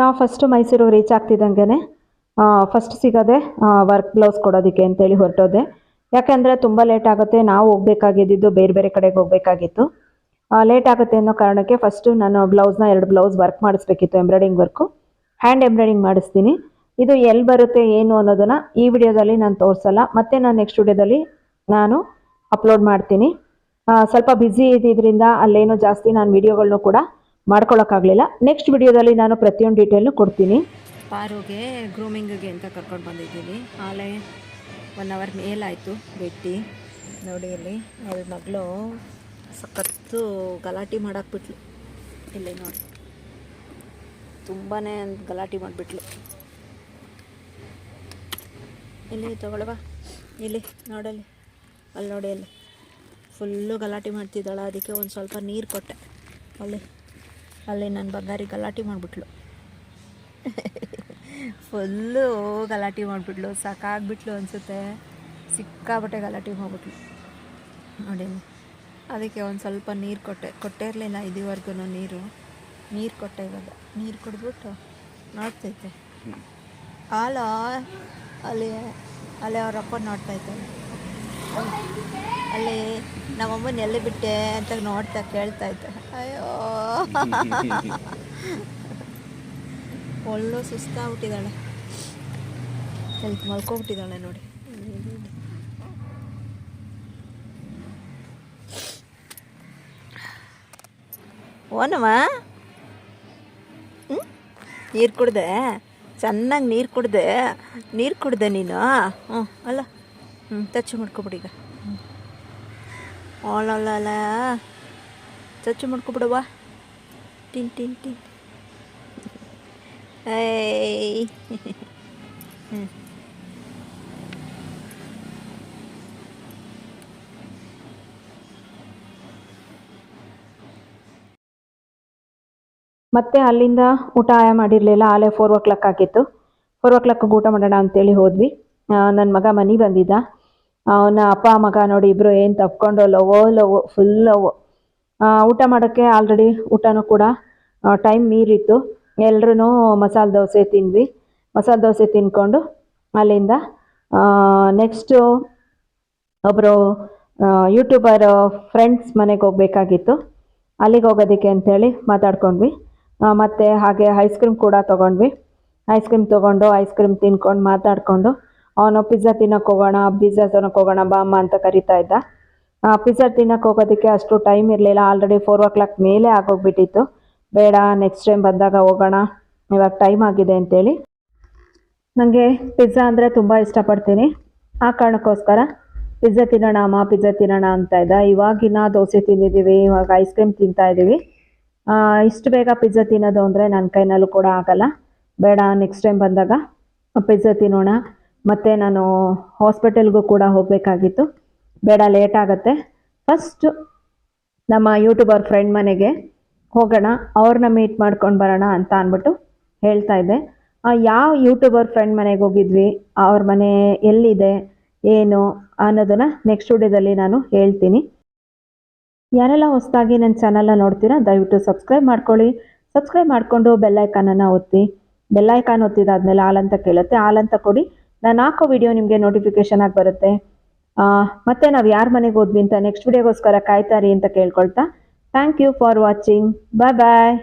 ನಾವು first Mysuru reach ಆಗ್ತಿದ್ದಂಗೆ first ಸಿಗೋದೆ ವರ್ಕ್ ಬ್ಲೌಸ್ ಕೊಡೋದಕ್ಕೆ ಅಂತೇಳಿ ಹೊರಟೋದೆ. ಯಾಕೆಂದರೆ ತುಂಬ ಲೇಟ್ ಆಗುತ್ತೆ, ನಾವು ಹೋಗ್ಬೇಕಾಗಿದ್ದು ಬೇರೆ ಬೇರೆ ಕಡೆಗೆ ಹೋಗಬೇಕಾಗಿತ್ತು. ಲೇಟ್ ಆಗುತ್ತೆ ಅನ್ನೋ ಕಾರಣಕ್ಕೆ ಫಸ್ಟು ನಾನು ಬ್ಲೌಸ್ನ ಎರಡು ಬ್ಲೌಸ್ ವರ್ಕ್ ಮಾಡಿಸ್ಬೇಕಿತ್ತು ಎಂಬ್ರಾಯ್ಡಿಂಗ್ ವರ್ಕು ಹ್ಯಾಂಡ್ ಎಂಬ್ರಾಯ್ಡಿಂಗ್ ಮಾಡಿಸ್ತೀನಿ. ಇದು ಎಲ್ಲಿ ಬರುತ್ತೆ, ಏನು ಅನ್ನೋದನ್ನು ಈ ವಿಡಿಯೋದಲ್ಲಿ ನಾನು ತೋರಿಸಲ್ಲ. ಮತ್ತು ನಾನು ನೆಕ್ಸ್ಟ್ ವಿಡಿಯೋದಲ್ಲಿ ನಾನು ಅಪ್ಲೋಡ್ ಮಾಡ್ತೀನಿ. ಸ್ವಲ್ಪ ಬ್ಯುಸಿ ಇದ್ದಿದ್ದರಿಂದ ಅಲ್ಲೇನೋ ಜಾಸ್ತಿ ನಾನು ವಿಡಿಯೋಗಳನ್ನೂ ಕೂಡ ಮಾಡ್ಕೊಳಕ್ಕಾಗಲಿಲ್ಲ. ನೆಕ್ಸ್ಟ್ ವಿಡಿಯೋದಲ್ಲಿ ನಾನು ಪ್ರತಿಯೊಂದು ಡೀಟೇಲ್ನು ಕೊಡ್ತೀನಿ. ಪಾರುಗೆ ಗ್ರೂಮಿಂಗಿಗೆ ಅಂತ ಕರ್ಕೊಂಡು ಬಂದಿದ್ದೀನಿ. ಆಲೇ ಒನ್ ಅವರ್ ಮೇಲಾಯಿತು ಭೇಟಿ ನೋಡಿ ಇಲ್ಲಿ ಅವಳ ಮಗಳು ಸಖತ್ತು ಗಲಾಟೆ ಮಾಡಾಕ್ಬಿಟ್ಲು. ಇಲ್ಲಿ ನೋಡಿ. ತುಂಬಾ ಗಲಾಟೆ ಮಾಡಿಬಿಟ್ಲು. ಇಲ್ಲಿ ತಗೊಳ್ಳುವ ಇಲ್ಲಿ ನೋಡಲ್ಲಿ. ಅಲ್ಲಿ ನೋಡಿ ಅಲ್ಲಿ. ಫುಲ್ಲು ಗಲಾಟೆ ಮಾಡ್ತಿದ್ದಾಳೆ. ಅದಕ್ಕೆ ಒಂದು ಸ್ವಲ್ಪ ನೀರು ಕೊಟ್ಟೆ. ಅಲ್ಲಿ. ಅಲ್ಲಿ ನನ್ನ ಬಂಗಾರಿ ಗಲಾಟೆ ಮಾಡಿಬಿಟ್ಲು. ಫುಲ್ಲು ಗಲಾಟೆ ಮಾಡಿಬಿಟ್ಲು, ಸಾಕಾಗ್ಬಿಟ್ಲು ಅನಿಸುತ್ತೆ. ಸಿಕ್ಕಾಬಟ್ಟೆ ಗಲಾಟೆ ಹೋಗ್ಬಿಟ್ಲು ನೋಡಿ, ಅದಕ್ಕೆ ಒಂದು ಸ್ವಲ್ಪ ನೀರು ಕೊಟ್ಟೆ, ಕೊಟ್ಟೇ ಇರಲಿಲ್ಲ ಇದುವರೆಗೂ ನೀರು. ನೀರು ಕೊಟ್ಟೆ ಇವಾಗ. ನೀರು ಕುಡಿದ್ಬಿಟ್ಟು ನೋಡ್ತೈತೆ. ಹಾಲು ಅಲ್ಲಿ ಅಲ್ಲಿ ಅವ್ರ ಅಪ್ಪ ನೋಡ್ತಾ ಇದ್ದಾನೆ ಅಲ್ಲಿ ನಮ್ಮಮ್ಮನ ಎಲ್ಲಿ ಬಿಟ್ಟೆ ಅಂತ ನೋಡ್ತಾ ಕೇಳ್ತಾ ಇದ್ದೆ. ಅಯ್ಯೋ. ಒಳ್ಳೆ ಸುಸ್ತಾಗ್ಬಿಟ್ಟಿದ್ದಾಳೆ. ಸ್ವಲ್ಪ ಮಲ್ಕೊಬಿಟ್ಟಿದ್ದಾಳೆ ನೋಡಿ. ಓನಮ್ಮ. ನೀರು ಕುಡ್ದೆ? ಚೆನ್ನಾಗಿ ನೀರು ಕುಡ್ದೆ. ನೀರು ಕುಡ್ದೆ ನೀನು? ಹ್ಞೂ ಅಲ್ಲ. ಹ್ಞೂ ತಚ್ಚು ಮಾಡ್ಕೊಬಿಡಿ ಈಗ. ಓಲಲ್ಲ ಚಚ್ಚು ಮಾಡ್ಕೊಬಿಡವಾ ಟಿನ್ ಟಿನ್ ಟಿನ್. ಏಯ್. ಹ್ಞೂ ಮತ್ತೆ ಅಲ್ಲಿಂದ ಊಟ ಮಾಡಿರಲಿಲ್ಲ. ಆಲೇ ಫೋರ್ ಓ ಕ್ಲಾಕ್ ಆಗಿತ್ತು. ಫೋರ್ ಓ ಕ್ಲಾಕ್ ಊಟ ಮಾಡೋಣ ಅಂತೇಳಿ ಹೋದ್ವಿ. ನನ್ನ ಮಗ ಮನೆ ಬಂದಿದ್ದ. ಅವನ ಅಪ್ಪ, ಮಗ ನೋಡಿ ಇಬ್ಬರು ಏನು ತಪ್ಕೊಂಡು ಲವೋ ಲವೋ ಫುಲ್ ಲವ್ ಊಟ ಮಾಡೋಕ್ಕೆ ಆಲ್ರೆಡಿ ಊಟನೂ ಕೂಡ ಟೈಮ್ ಮೀರಿತ್ತು. ಎಲ್ರೂ ಮಸಾಲೆ ದೋಸೆ ತಿಂದ್ವಿ. ಮಸಾಲೆ ದೋಸೆ ತಿನ್ಕೊಂಡು ಅಲ್ಲಿಂದ ನೆಕ್ಸ್ಟು ಒಬ್ಬರು ಯೂಟ್ಯೂಬರ್ ಫ್ರೆಂಡ್ಸ್ ಮನೆಗೆ ಹೋಗ್ಬೇಕಾಗಿತ್ತು. ಅಲ್ಲಿಗೆ ಹೋಗೋದಕ್ಕೆ ಅಂಥೇಳಿ ಮಾತಾಡ್ಕೊಂಡ್ವಿ. ಮತ್ತು ಮತ್ತೆ ಹಾಗೆ ಐಸ್ ಕ್ರೀಮ್ ಕೂಡ ತೊಗೊಂಡ್ವಿ. ಐಸ್ ಕ್ರೀಮ್ ತೊಗೊಂಡು ಐಸ್ ಕ್ರೀಮ್ ತಿನ್ಕೊಂಡು ಮಾತಾಡಿಕೊಂಡು ಅವನು ಪಿಜ್ಜಾ ತಿನ್ನೋಕೆ ಹೋಗೋಣ ಪಿಜ್ಜಾ ತಿನ್ನೋಕೆ ಹೋಗೋಣ, ಬಾ ಅಮ್ಮ ಅಂತ ಕರಿತಾ ಇದ್ದ. ಪಿಜ್ಜಾ ತಿನ್ನೋಕೆ ಹೋಗೋದಕ್ಕೆ ಅಷ್ಟು ಟೈಮ್ ಇರಲಿಲ್ಲ. ಆಲ್ರೆಡಿ ಫೋರ್ ಓ ಕ್ಲಾಕ್ ಮೇಲೆ ಆಗೋಗ್ಬಿಟ್ಟಿತ್ತು. ಬೇಡ ನೆಕ್ಸ್ಟ್ ಟೈಮ್ ಬಂದಾಗ ಹೋಗೋಣ. ಇವಾಗ ಟೈಮ್ ಆಗಿದೆ ಅಂತೇಳಿ. ನನಗೆ ಪಿಜ್ಜಾ ಅಂದರೆ ತುಂಬ ಇಷ್ಟಪಡ್ತೀನಿ. ಆ ಕಾರಣಕ್ಕೋಸ್ಕರ ಪಿಜ್ಜಾ ತಿನ್ನೋಣ, ಅಮ್ಮ ಪಿಜ್ಜಾ ತಿನ್ನೋಣ ಅಂತ ಇದ್ದ. ಇವಾಗಿನ ದೋಸೆ ತಿಂದಿದ್ದೀವಿ, ಇವಾಗ ಐಸ್ ಕ್ರೀಮ್ ತಿಂತಾ ಇದ್ದೀವಿ. ಇಷ್ಟು ಬೇಗ ಪಿಜ್ಜಾ ತಿನ್ನೋದು ಅಂದರೆ ನನ್ನ ಕೈನಲ್ಲೂ ಕೂಡ ಆಗಲ್ಲ. ಬೇಡ ನೆಕ್ಸ್ಟ್ ಟೈಮ್ ಬಂದಾಗ ಪಿಜ್ಜಾ ತಿನ್ನೋಣ. ಮತ್ತು ನಾನು ಹಾಸ್ಪಿಟಲ್ಗೂ ಕೂಡ ಹೋಗಬೇಕಾಗಿತ್ತು. ಬೇಡ ಲೇಟ್ ಆಗುತ್ತೆ. ಫಸ್ಟು ನಮ್ಮ ಯೂಟ್ಯೂಬರ್ ಫ್ರೆಂಡ್ ಮನೆಗೆ ಹೋಗೋಣ, ಅವ್ರನ್ನ ಮೀಟ್ ಮಾಡ್ಕೊಂಡು ಬರೋಣ ಅಂತ ಅಂದ್ಬಿಟ್ಟು ಹೇಳ್ತಾ ಇದ್ದೆ. ಯಾವ ಯೂಟ್ಯೂಬರ್ ಫ್ರೆಂಡ್ ಮನೆಗೆ ಹೋಗಿದ್ವಿ, ಅವ್ರ ಮನೆ ಎಲ್ಲಿದೆ, ಏನು ಅನ್ನೋದನ್ನು ನೆಕ್ಸ್ಟ್ ವಿಡಿಯೋದಲ್ಲಿ ನಾನು ಹೇಳ್ತೀನಿ. ಯಾರೆಲ್ಲ ಹೊಸದಾಗಿ ನನ್ನ ಚಾನಲ್ನ ನೋಡ್ತೀರಾ, ದಯವಿಟ್ಟು ಸಬ್ಸ್ಕ್ರೈಬ್ ಮಾಡ್ಕೊಳ್ಳಿ. ಸಬ್ಸ್ಕ್ರೈಬ್ ಮಾಡಿಕೊಂಡು ಬೆಲ್ಲೈಕಾನನ್ನು ಒತ್ತಿ. ಬೆಲ್ಲೈಕಾನ್ ಒತ್ತಿದಾದ್ಮೇಲೆ ಹಾಲಂತ ಕೇಳುತ್ತೆ. ಹಾಲಂತ ಕೊಡಿ. ನಾನು ಹಾಕೋ ವಿಡಿಯೋ ನಿಮಗೆ ನೋಟಿಫಿಕೇಶನ್ ಆಗಿ ಬರುತ್ತೆ. ಮತ್ತೆ ನಾವು ಯಾರ ಮನೆಗೆ ಹೋದ್ವಿ ಅಂತ ನೆಕ್ಸ್ಟ್ ವಿಡಿಯೋಗೋಸ್ಕರ ಕಾಯ್ತಾರಿ ಅಂತ ಕೇಳ್ಕೊಳ್ತಾ. Thank you for watching bye bye